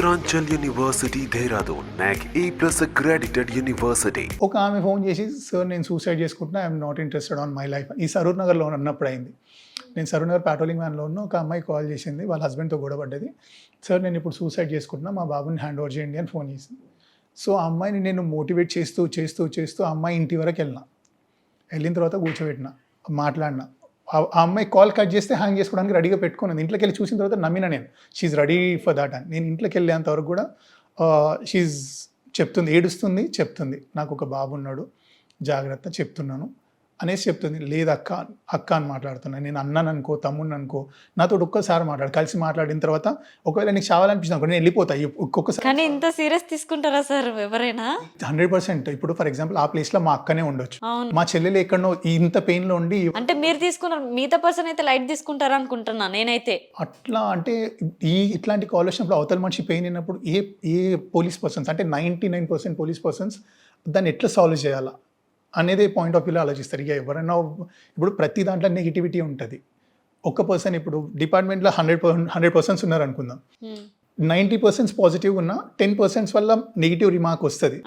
Uttaranchal university Dehradun నాక్ ఏ plus accredited university ఒక ఆమె ఫోన్ చేసి సార్ నేను సూసైడ్ చేసుకుంటున్నా I'm not interested on my life ఈ సరూర్ నగర్లో ఉన్నప్పుడు అయింది. నేను సరూర్ నగర్ పాట్రోలింగ్ వ్యాన్లో ఉన్న ఒక అమ్మాయి కాల్ చేసింది వాళ్ళ హస్బెండ్తో గొడవపడ్డది సార్ నేను ఇప్పుడు సూసైడ్ చేసుకుంటున్నా మా బాబుని హ్యాండ్ ఓవర్ చేయండి అని ఫోన్ చేసింది. సో ఆ అమ్మాయిని నేను మోటివేట్ చేస్తూ చేస్తూ చేస్తూ ఆ అమ్మాయి ఇంటి వరకు వెళ్ళిన. వెళ్ళిన తర్వాత కూర్చోబెట్టిన మాట్లాడిన. ఆ అమ్మాయి కాల్ కట్ చేస్తే హ్యాంగ్ చేసుకోవడానికి రెడీగా పెట్టుకున్నాను. ఇంట్లోకి వెళ్ళి చూసిన తర్వాత నమ్మిన నేను. షీఈ్ రెడీ ఫర్ దాట్ అని నేను ఇంట్లోకి వెళ్ళేంత వరకు కూడా షీఈ్ చెప్తుంది ఏడుస్తుంది చెప్తుంది. నాకు ఒక బాబు ఉన్నాడు. జాగ్రత్త చెప్తున్నాను. అనేసి చెప్తుంది లేదు అక్క అక్క అని మాట్లాడుతున్నాను నేను అన్నాను అనుకో తమ్ముడిని అనుకో నాతో ఒక్కసారి మాట్లాడు. కలిసి మాట్లాడిన తర్వాత ఒకవేళ నీకు చావాలనిపించింది అనుకో నేను వెళ్ళిపోతా. ఒక్కొక్కసారి కానీ ఇంత సీరియస్ తీసుకుంటారా సార్ ఎవరైనా? Hundred percent. ఇప్పుడు ఫర్ ఎగ్జాంపుల్ ఆ ప్లేస్లో మా అక్కనే ఉండొచ్చు. మా చెల్లెలు ఎక్కడనో ఇంత పెయిన్లో ఉండి అంటే మీరు తీసుకున్నారు మిగతా పర్సన్ అయితే లైట్ తీసుకుంటారా అనుకుంటున్నా నేనైతే. అట్లా అంటే ఈ ఇట్లాంటి కాల్ వచ్చినప్పుడు అవతల మనిషి పెయిన్ అయినప్పుడు ఏ ఏ పోలీస్ పర్సన్స్ అంటే ninety nine percent police persons దాన్ని ఎట్లా సాల్వ్ చేయాలా? అనేది పాయింట్ ఆఫ్ వ్యూలో ఆలోచిస్తారు. ఇక ఎవరైనా ఇప్పుడు ప్రతి దాంట్లో నెగిటివిటీ ఉంటుంది. ఒక పర్సన్ ఇప్పుడు డిపార్ట్మెంట్లో హండ్రెడ్ హండ్రెడ్ పర్సన్స్ ఉన్నారు అనుకుందాం. నైంటీ పర్సెంట్స్ పాజిటివ్ ఉన్న టెన్ పర్సెంట్స్ వల్ల నెగిటివ్ రిమార్క్ వస్తుంది.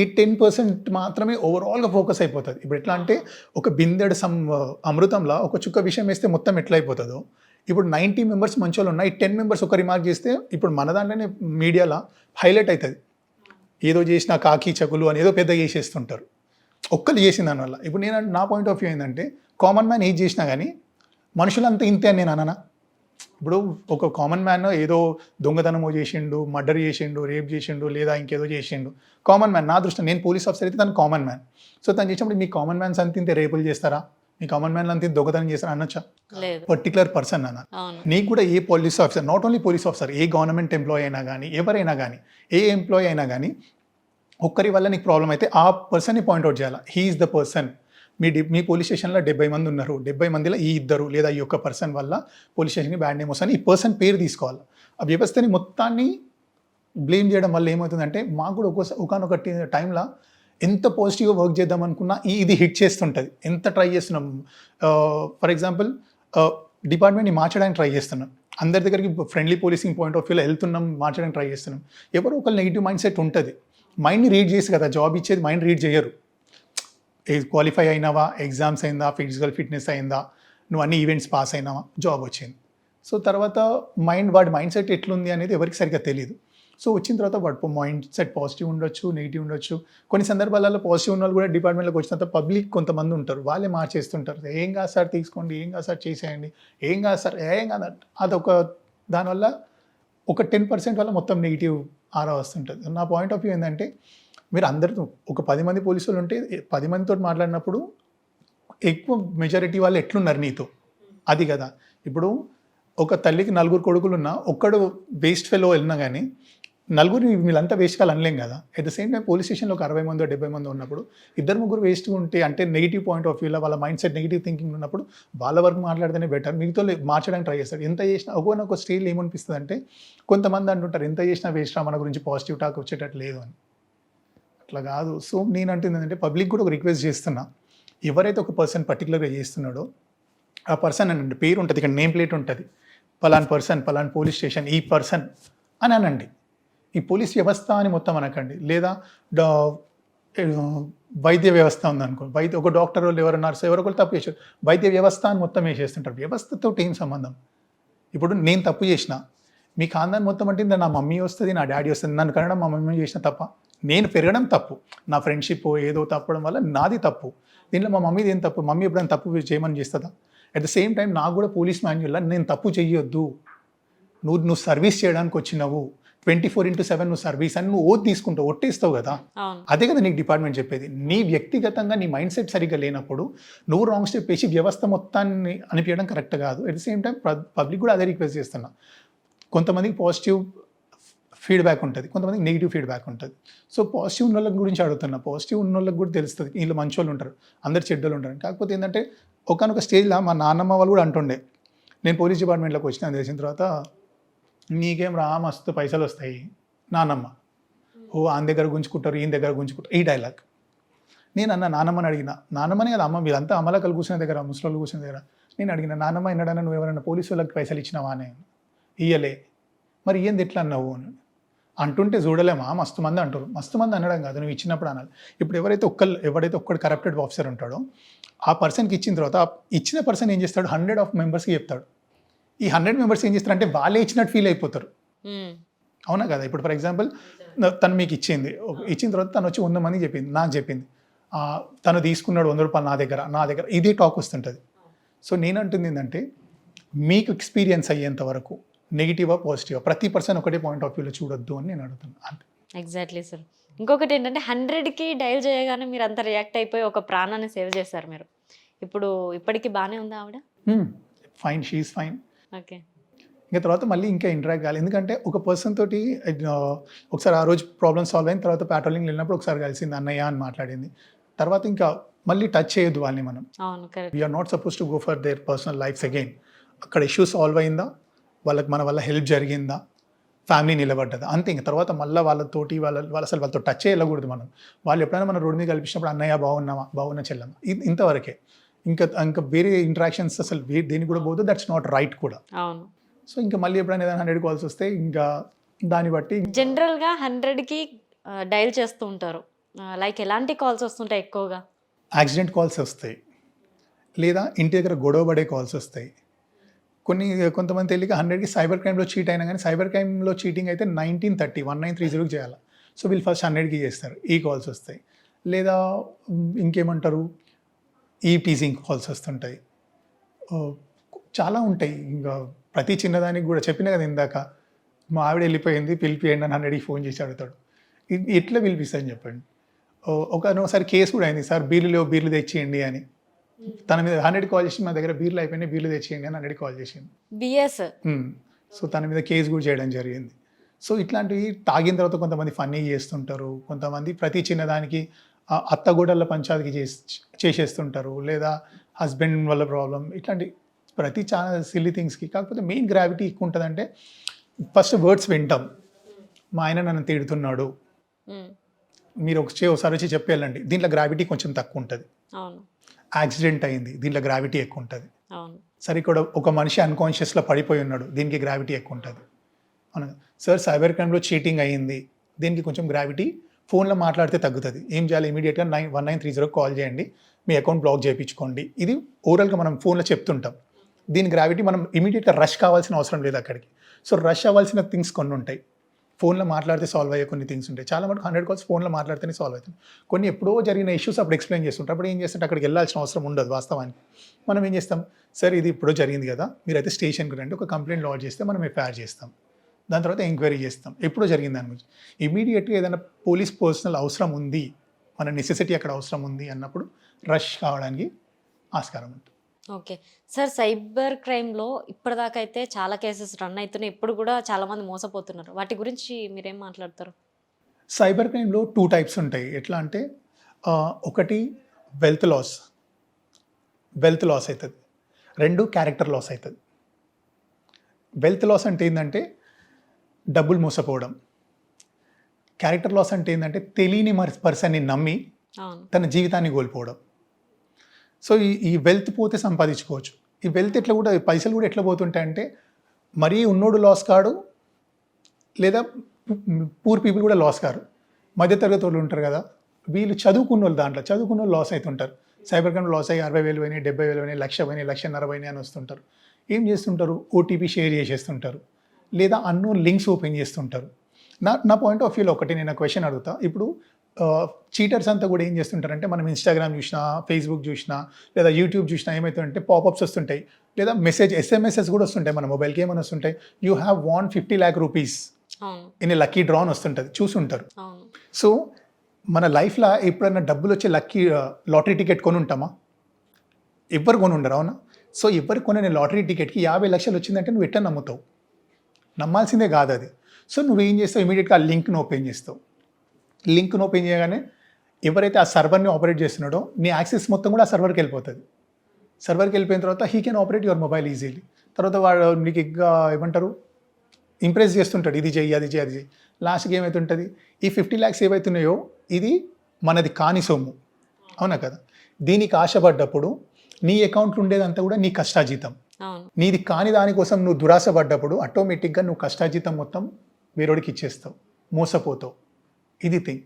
ఈ టెన్ పర్సెంట్ మాత్రమే ఓవరాల్గా ఫోకస్ అయిపోతుంది. ఇప్పుడు ఎట్లా అంటే ఒక బిందెడు సమ్ అమృతంలో ఒక చుక్క విషయం వేస్తే మొత్తం ఎట్లా అయిపోతుందో. ఇప్పుడు నైంటీ మెంబర్స్ మంచోళ్ళు ఉన్నాయి టెన్ మెంబర్స్ ఒక రిమార్క్ చేస్తే ఇప్పుడు మన దాంట్లోనే మీడియాలో హైలైట్ అవుతుంది ఏదో చేసిన కాకి చకులు అని ఏదో పెద్ద చేసేస్తుంటారు. ఒక్కరు చేసిన దానివల్ల. ఇప్పుడు నేను నా పాయింట్ ఆఫ్ వ్యూ ఏంటంటే కామన్ మ్యాన్ ఏది చేసినా కానీ మనుషులంతా ఇంతే అని నేను అననా? ఇప్పుడు ఒక కామన్ మ్యాన్ ఏదో దొంగతనమో చేసిండు మర్డర్ చేసిండు రేప్ చేసిండు లేదా ఇంకేదో చేసిండు. కామన్ మ్యాన్ నా దృష్టి నేను పోలీస్ ఆఫీసర్ అయితే తను కామన్ మ్యాన్ సో తను చేసినప్పుడు మీ కామన్ మ్యాన్స్ అంత ఇంతే రేపులు చేస్తారా? మీ కామన్ మ్యాన్ అంత దొంగతనం చేస్తారా అనొచ్చా? పర్టికులర్ పర్సన్ అన్న. నీకు కూడా a police officer not only police officer a government employee అయినా కానీ ఎవరైనా కానీ ఏ ఎంప్లాయీ అయినా కానీ ఒక్కరి వల్ల నీకు ప్రాబ్లం అయితే ఆ పర్సన్ని పాయింట్అవుట్ చేయాలి? హీఈస్ ద పర్సన్ మీ డి మీ పోలీస్ స్టేషన్లో డెబ్బై మంది ఉన్నారు. డెబ్బై మందిలో ఈ ఇద్దరు లేదా ఈ ఒక్క పర్సన్ వల్ల పోలీస్ స్టేషన్కి బ్యాడ్ నేమ్ వస్తుంది. ఈ పర్సన్ పేరు తీసుకోవాలి? ఆ వ్యవస్థని మొత్తాన్ని బ్లేమ్ చేయడం వల్ల ఏమవుతుందంటే మాకు కూడా ఒక్కోసారి ఒకనొక టైంలో ఎంత పాజిటివ్గా వర్క్ చేద్దాం అనుకున్నా ఈ- ఇది హిట్ చేస్తుంటుంది. ఎంత ట్రై చేస్తున్నాం? ఫర్ ఎగ్జాంపుల్ డిపార్ట్మెంట్ని మార్చడానికి ట్రై చేస్తున్నాం. అందరి దగ్గరికి ఫ్రెండ్లీ పోలీసింగ్ పాయింట్ ఆఫ్ వ్యూలో వెళ్తున్నాం మార్చడానికి ట్రై చేస్తున్నాం. ఎవరో ఒక నెగిటివ్ మైండ్ సెట్ ఉంటుంది. మైండ్ని రీడ్ చేసి కదా జాబ్ ఇచ్చేది మైండ్ రీడ్ చేయరు. క్వాలిఫై అయినావా ఎగ్జామ్స్ అయిందా ఫిజికల్ ఫిట్నెస్ అయిందా నువ్వు అన్ని ఈవెంట్స్ పాస్ అయినావా జాబ్ వచ్చింది. సో తర్వాత మైండ్ వాడి మైండ్ సెట్ ఎట్లుంది అనేది ఎవరికి సరిగ్గా తెలియదు సో వచ్చిన తర్వాత వాడు మైండ్ సెట్ పాజిటివ్ ఉండొచ్చు నెగిటివ్ ఉండొచ్చు. కొన్ని సందర్భాలలో పాజిటివ్ ఉన్న వాళ్ళు కూడా డిపార్ట్మెంట్లోకి వచ్చిన తర్వాత పబ్లిక్ కొంతమంది ఉంటారు. వాళ్ళే మార్చేస్తుంటారు. ఏం కాదు సార్ తీసుకోండి ఏం కాదు సార్ చేసేయండి. ఏం కాదు సార్ ఏం కాదు అదొక దానివల్ల ఒక టెన్ పర్సెంట్ వల్ల మొత్తం నెగిటివ్ ఆరా వస్తుంటుంది. నా పాయింట్ ఆఫ్ వ్యూ ఏంటంటే మీరు అందరితో ఒక పది మంది పోలీసులు ఉంటే పది మందితో మాట్లాడినప్పుడు ఎక్కువ మెజారిటీ వాళ్ళు ఎట్లున్నారు నీతో? అది కదా. ఇప్పుడు ఒక తల్లికి నలుగురు కొడుకులు ఉన్నా ఒక్కడు వేస్ట్ ఫెలో వెళ్ళినా కానీ నలుగురు వీళ్ళంతా వేస్ట్ అనలేం కదా. At the same time police స్టేషన్లో ఒక అరవై మంది డెబ్బై మంది ఉన్నప్పుడు ఇద్దరు ముగ్గురు వేస్ట్ ఉంటే అంటే నెగిటివ్ పాయింట్ ఆఫ్ వ్యూలో వాళ్ళ మైండ్ సెట్ నెగిటివ్ థింకింగ్ ఉన్నప్పుడు వాళ్ళ వరకు మాట్లాడితేనే బెటర్ మిగతా మార్చడానికి ట్రై చేస్తారు. ఎంత చేసినా ఒకవేళ ఒక స్టేజ్ ఏమనిపిస్తుంది అంటే కొంతమంది అంటుంటారు ఎంత చేసినా వేస్ట్ రా మన గురించి పాజిటివ్ టాక్ వచ్చేటట్టు లేదు అని. అట్లా కాదు. సో నేను అంటుంది ఏంటంటే పబ్లిక్ కూడా ఒక రిక్వెస్ట్ చేస్తున్నా. ఎవరైతే ఒక పర్సన్ పర్టికులర్గా చేస్తున్నాడో ఆ పర్సన్ అనండి. పేరు ఉంటుంది ఇక్కడ నేమ్ ప్లేట్ ఉంటుంది. పలాన్ పర్సన్ పలాన్ పోలీస్ స్టేషన్ ఈ పర్సన్ అని అనండి. ఈ పోలీస్ వ్యవస్థ అని మొత్తం అనకండి. లేదా వైద్య వ్యవస్థ ఉందనుకో వైద్య ఒక డాక్టర్ వాళ్ళు ఎవరు నర్సు ఎవరో ఒకరు తప్పు చేశారు. వైద్య వ్యవస్థ అని మొత్తం వేసేస్తుంటారు వ్యవస్థతో ఏం సంబంధం? ఇప్పుడు నేను తప్పు చేసిన మీ ఖాందాన్ మొత్తం అంటే నా మమ్మీ వస్తుంది నా డాడీ వస్తుంది నన్ను కనడం మా మమ్మీ చేసిన తప్ప నేను పెరగడం తప్పు. నా ఫ్రెండ్షిప్ ఏదో తప్పడం వల్ల నాది తప్పు. దీంట్లో మా మమ్మీది ఏం తప్పు? మమ్మీ ఎప్పుడైనా తప్పు చేయమని చేస్తుందా? అట్ ద సేమ్ టైం నాకు కూడా పోలీస్ మాన్యువల్లో నేను తప్పు చేయొద్దు నువ్వు నువ్వు సర్వీస్ చేయడానికి వచ్చినావు. ట్వంటీ ఫోర్ ఇంటూ సెవెన్ నువ్వు సర్వీస్ అని నువ్వు ఓట్ తీసుకుంటావు ఒట్టేస్తావు కదా. అదే కదా నీకు డిపార్ట్మెంట్ చెప్పేది. నీ వ్యక్తిగతంగా నీ మైండ్ సెట్ సరిగ్గా లేనప్పుడు నువ్వు రాంగ్ స్టెప్ వేసి వ్యవస్థ మొత్తాన్ని అనిపించడం కరెక్ట్ కాదు. At the same time public కూడా అదే రిక్వెస్ట్ చేస్తున్నా. కొంతమందికి పాజిటివ్ ఫీడ్బ్యాక్ ఉంటుంది కొంతమందికి నెగిటివ్ ఫీడ్బ్యాక్ ఉంటుంది. సో పాజిటివ్ ఉన్న వాళ్ళ గురించి అడుగుతున్నా. పాజిటివ్ ఉన్న వాళ్ళకి కూడా తెలుస్తుంది. వీళ్ళు మంచి వాళ్ళు ఉంటారు అందరు చెడ్డలు ఉంటారు. కాకపోతే ఏంటంటే ఒకనొక స్టేజ్లో మా నాన్నమ్మ వాళ్ళు కూడా అంటుండే. నేను పోలీస్ డిపార్ట్మెంట్లోకి వచ్చిన తెలిసిన తర్వాత నీకేం రా మస్తు పైసలు వస్తాయి నానమ్మ. ఓ ఆయన దగ్గర గుంజుకుంటారు ఈయన దగ్గర గుంజుకుంటారు. ఈ డైలాగ్. నేను అన్న నానమ్మని అడిగిన నానమ్మని కదా అమ్మ వీళ్ళంతా అమలకలు కూర్చున్న దగ్గర ముసలోళ్ళు కూర్చున్న దగ్గర. నేను అడిగిన నానమ్మ ఎన్నడన్నా నువ్వు ఎవరైనా పోలీసు వాళ్ళకి పైసలు ఇచ్చినావా అని. ఇయ్యలే. మరి ఏంది ఎట్లా అన్నావు అని. అంటుంటే చూడలేమా మస్తు మంది అంటారు. మస్తు మంది అనడం కాదు నువ్వు ఇచ్చినప్పుడు అనాలి. ఇప్పుడు ఎవరైతే ఒక్కళ్ళు ఎవరైతే ఒక్కడు కరప్టెడ్ ఆఫీసర్ ఉంటాడో ఆ పర్సన్కి ఇచ్చిన తర్వాత ఆ ఇచ్చిన పర్సన్ ఏం చేస్తాడు? హండ్రెడ్ ఆఫ్ మెంబర్స్కి చెప్తాడు. ఈ హండ్రెడ్ మెంబర్స్ ఏం చేస్తారు అంటే వాళ్ళే ఇచ్చినట్టు ఫీల్ అయిపోతారు. అవునా కదా? ఇప్పుడు ఫర్ ఎగ్జాంపుల్ తను మీకు ఇచ్చింది. ఇచ్చిన తర్వాత తను వచ్చి వంద మందికి చెప్పింది నాకు చెప్పింది. తను తీసుకున్నాడు వంద రూపాయలు నా దగ్గర నా దగ్గర ఇదే టాక్ వస్తుంటుంది. సో నేను అంటుంది ఏంటంటే మీకు ఎక్స్పీరియన్స్ అయ్యేంత వరకు నెగిటివా పాజిటివా ప్రతి పర్సన్ ఒకటే పాయింట్ ఆఫ్ వ్యూలో చూడొద్దు అని నేను అడుగుతాను అంతే. ఎగ్జాక్ట్లీ సార్ ఇంకొకటి ఏంటంటే హండ్రెడ్కి డైల్ చేయగానే మీరు అంత రియాక్ట్ అయిపోయి ఒక ప్రాణాన్ని సేవ్ చేశారు మీరు. ఇప్పుడు ఇప్పటికీ బాగానే ఉందా ఆవిడ? Fine she's fine okay. ఇంకా తర్వాత మళ్ళీ ఇంకా ఇంటరాక్ట్ కావాలి ఎందుకంటే ఒక పర్సన్ తోటి ఒకసారి ఆ రోజు ప్రాబ్లమ్ సాల్వ్ అయిన తర్వాత పెట్రోలింగ్ వెళ్ళినప్పుడు ఒకసారి కలిసింది అన్నయ్య అని మాట్లాడింది. తర్వాత ఇంకా మళ్ళీ టచ్ చేయొద్దు వాళ్ళని మనం. We are not suppose to go for their personal lives again అక్కడ ఇష్యూ సాల్వ్ అయిందా? వాళ్ళకి మన వల్ల హెల్ప్ జరిగిందా? ఫ్యామిలీ నిలబడ్డదా? అంతే ఇంక. తర్వాత మళ్ళీ వాళ్ళతోటి వాళ్ళ వాళ్ళ అసలు వాళ్ళతో టచ్ వెళ్ళకూడదు మనం. వాళ్ళు ఎప్పుడైనా మన రోడ్డు మీద కల్పించినప్పుడు అన్నయ్య బాగున్నావా? బాగున్నా చెల్లమ్మ? ఇంతవరకే. ఇంకా ఇంకా వేరే ఇంటరాక్షన్స్ అసలు దేనికి కూడా పోదు. దట్స్ నాట్ రైట్ కూడా. అవును. సో ఇంకా మళ్ళీ ఎప్పుడైనా ఏదైనా హండ్రెడ్ కాల్స్ వస్తే ఇంకా దాన్ని బట్టి జనరల్గా హండ్రెడ్కి డైల్ చేస్తూ ఉంటారు. లైక్ ఎలాంటి కాల్స్ వస్తుంటాయి ఎక్కువగా? యాక్సిడెంట్ కాల్స్ వస్తాయి. లేదా ఇంటి దగ్గర గొడవ పడే కాల్స్ వస్తాయి. కొన్ని కొంతమంది తెలియక హండ్రెడ్కి సైబర్ క్రైమ్లో చీట్ అయినా కానీ సైబర్ క్రైమ్లో చీటింగ్ అయితే nineteen thirty one nine three జీరోకి చేయాలి. సో వీళ్ళు ఫస్ట్ హండ్రెడ్కి చేస్తారు. ఈ కాల్స్ వస్తాయి. లేదా ఇంకేమంటారు? ఈ టీజింగ్ కాల్స్ వస్తుంటాయి. చాలా ఉంటాయి. ఇంకా ప్రతి చిన్నదానికి కూడా చెప్పిన కదా ఇందాక మా ఆవిడ వెళ్ళిపోయింది పిలిపియండి అని హండ్రెడ్కి ఫోన్ చేసి అడుగుతాడు. ఎట్లా పిలిపిస్తాను చెప్పండి. ఒకసారి కేసు కూడా అయింది. సార్ బీర్లు లేవు బీర్లు తెచ్చేయండి అని. తన మీద హండ్రెడ్ కాల్ చేసి మా దగ్గర బీర్లు అయిపోయినాయి బీర్లు తెచ్చేయండి అని హండ్రెడ్ కాల్ చేసింది. బిఎస్. సో తన మీద కేసు కూడా చేయడం జరిగింది. సో ఇట్లాంటివి తాగిన తర్వాత కొంతమంది ఫన్నీ చేస్తుంటారు. కొంతమంది ప్రతి చిన్నదానికి అత్తగూడల పంచాయతీకి చేసి చేసేస్తుంటారు. లేదా హస్బెండ్ వల్ల ప్రాబ్లం ఇట్లాంటి ప్రతి చాలా సిల్లీ థింగ్స్కి కాకపోతే మెయిన్ గ్రావిటీ ఎక్కువ ఉంటుందంటే ఫస్ట్ వర్డ్స్ వింటాం. మా ఆయన నన్ను తిడుతున్నాడు. మీరు ఒక ఒకసారి వచ్చి చెప్పేళ్ళండి దీంట్లో గ్రావిటీ కొంచెం తక్కువ ఉంటుంది. యాక్సిడెంట్ అయింది. దీంట్లో గ్రావిటీ ఎక్కువ ఉంటుంది. సరే ఇక్కడ ఒక మనిషి అన్కాన్షియస్లో పడిపోయి ఉన్నాడు. దీనికి గ్రావిటీ ఎక్కువ ఉంటుంది. అవును? సార్ సైబర్ క్రైమ్లో చీటింగ్ అయ్యింది దీనికి కొంచెం గ్రావిటీ ఫోన్లో మాట్లాడితే తగ్గుతుంది. ఏం చేయాలి? ఇమీడియట్గా నైన్ వన్ నైన్ త్రీ జీరోకి కాల్ చేయండి. మీ అకౌంట్ బ్లాక్ చేయించుకోండి. ఇది ఓవరాల్గా మనం ఫోన్లో చెప్తుంటాం. దీని గ్రావిటీ మనం ఇమీడియట్గా రష్ కావాల్సిన అవసరం లేదు అక్కడికి. సో రష్ అవ్వాల్సిన థింగ్స్ కొన్ని ఉంటాయి. ఫోన్లో మాట్లాడితే సాల్వ్ అయ్యే కొన్ని థింగ్స్ ఉంటాయి. చాలా మటుకు హండ్రెడ్ కాల్స్ ఫోన్లో మాట్లాడితేనే సాల్వ్ అవుతుంది కొన్ని ఎప్పుడో జరిగిన ఇష్యూస్ అప్పుడు ఎక్స్ప్లెయిన్ చేస్తుంటారు. అప్పుడు ఏం చేస్తుంటే అక్కడికి వెళ్ళాల్సిన అవసరం ఉండదు వాస్తవానికి. మనం ఏం చేస్తాం? సార్ ఇది ఇప్పుడు జరిగింది కదా. మీరైతే స్టేషన్కి రండి. ఒక కంప్లైంట్ లాడ్ చేస్తే మనం ఎఫ్ఐఆర్ చేస్తాం. దాని తర్వాత ఎంక్వైరీ చేస్తాం. ఎప్పుడో జరిగింది దాని గురించి. ఇమీడియట్గా ఏదైనా పోలీస్ పర్సనల్ అవసరం ఉంది మన నెసెసిటీ అక్కడ అవసరం ఉంది అన్నప్పుడు రష్ కావడానికి ఆస్కారం ఉంటుంది. ఓకే. సార్ సైబర్ క్రైమ్లో ఇప్పటిదాకా అయితే చాలా కేసెస్ రన్ అవుతున్నాయి ఇప్పుడు కూడా చాలా మంది మోసపోతున్నారు. వాటి గురించి మీరేం మాట్లాడతారు? సైబర్ క్రైమ్లో టూ టైప్స్ ఉంటాయి. ఎట్లా అంటే ఒకటి వెల్త్ లాస్ వెల్త్ లాస్ అవుతుంది. రెండు క్యారెక్టర్ లాస్ అవుతుంది. వెల్త్ లాస్ అంటే ఏంటంటే డబ్బులు మోసపోవడం. క్యారెక్టర్ లాస్ అంటే ఏంటంటే తెలియని పర్సన్ని నమ్మి తన జీవితాన్ని కోల్పోవడం. సో ఈ ఈ వెల్త్ పోతే సంపాదించుకోవచ్చు. ఈ వెల్త్ ఎట్లా కూడా ఈ పైసలు కూడా ఎట్లా పోతుంటాయంటే మరీ ఉన్నోడు లాస్ కాడు లేదా పూర్ పీపుల్ కూడా లాస్ కారు. మధ్యతరగతి వాళ్ళు ఉంటారు కదా వీళ్ళు చదువుకున్న వాళ్ళు దాంట్లో చదువుకున్న వాళ్ళు లాస్ అవుతుంటారు సైబర్ క్రైమ్ లాస్ అయ్యి అరవై వేలు పోయినాయి డెబ్బై వేలు పోయినాయి లక్ష పోయినాయి లక్షన్నర పోయినాయి అని వస్తుంటారు. ఏం చేస్తుంటారు? ఓటీపీ షేర్ చేసేస్తుంటారు. లేదా అన్నో లింక్స్ ఓపెన్ చేస్తుంటారు. నా నా పాయింట్ ఆఫ్ వ్యూలో ఒకటి నేను క్వశ్చన్ అడుగుతా. ఇప్పుడు చీటర్స్ అంతా కూడా ఏం చేస్తుంటారంటే మనం ఇన్స్టాగ్రామ్ చూసినా ఫేస్బుక్ చూసినా లేదా యూట్యూబ్ చూసినా ఏమవుతుందంటే పాపప్స్ వస్తుంటాయి. లేదా మెసేజ్ ఎస్ఎంఎస్ఎస్ కూడా వస్తుంటాయి మన మొబైల్కి ఏమైనా వస్తుంటాయి you have won fifty lakh rupees in lucky drawn వస్తుంటుంది. చూసుంటారు. సో మన లైఫ్లో ఎప్పుడైనా డబ్బులు వచ్చే లక్కీ లాటరీ టికెట్ కొని ఉంటామా ఎవ్వరు కొని ఉండరు అవునా? సో ఎవరు కొనే లాటరీ టికెట్కి యాభై లక్షలు వచ్చిందంటే నువ్వు ఎట్లా నమ్ముతావు? నమ్మాల్సిందే కాదు అది. సో నువ్వు ఏం చేస్తావు? ఇమీడియట్గా ఆ లింక్ను ఓపెన్ చేస్తావు. లింక్ను ఓపెన్ చేయగానే ఎవరైతే ఆ సర్వర్ని ఆపరేట్ చేస్తున్నాడో నీ యాక్సెస్ మొత్తం కూడా ఆ సర్వర్కి వెళ్ళిపోతుంది. సర్వర్కి వెళ్ళిపోయిన తర్వాత he can operate your mobile easily. తర్వాత వాడు నీకు ఇంకా ఏమంటారు? ఇంప్రెస్ చేస్తుంటాడు. ఇది చెయ్యి అది చెయ్యి అది చెయ్యి. లాస్ట్కి ఏమవుతుంటుంది ఈ ఫిఫ్టీ ల్యాక్స్ ఏవైతున్నాయో ఇది మనది కాని సొమ్ము. అవునా కదా? దీనికి ఆశపడ్డప్పుడు నీ అకౌంట్లో ఉండేదంతా కూడా నీ కష్టాజీతం నీది కాని దానికోసం నువ్వు దురాశ పడ్డప్పుడు ఆటోమేటిక్గా నువ్వు కష్టాజీతం మొత్తం వేరొడికి ఇచ్చేస్తావు. మోసపోతావు. ఇది థింగ్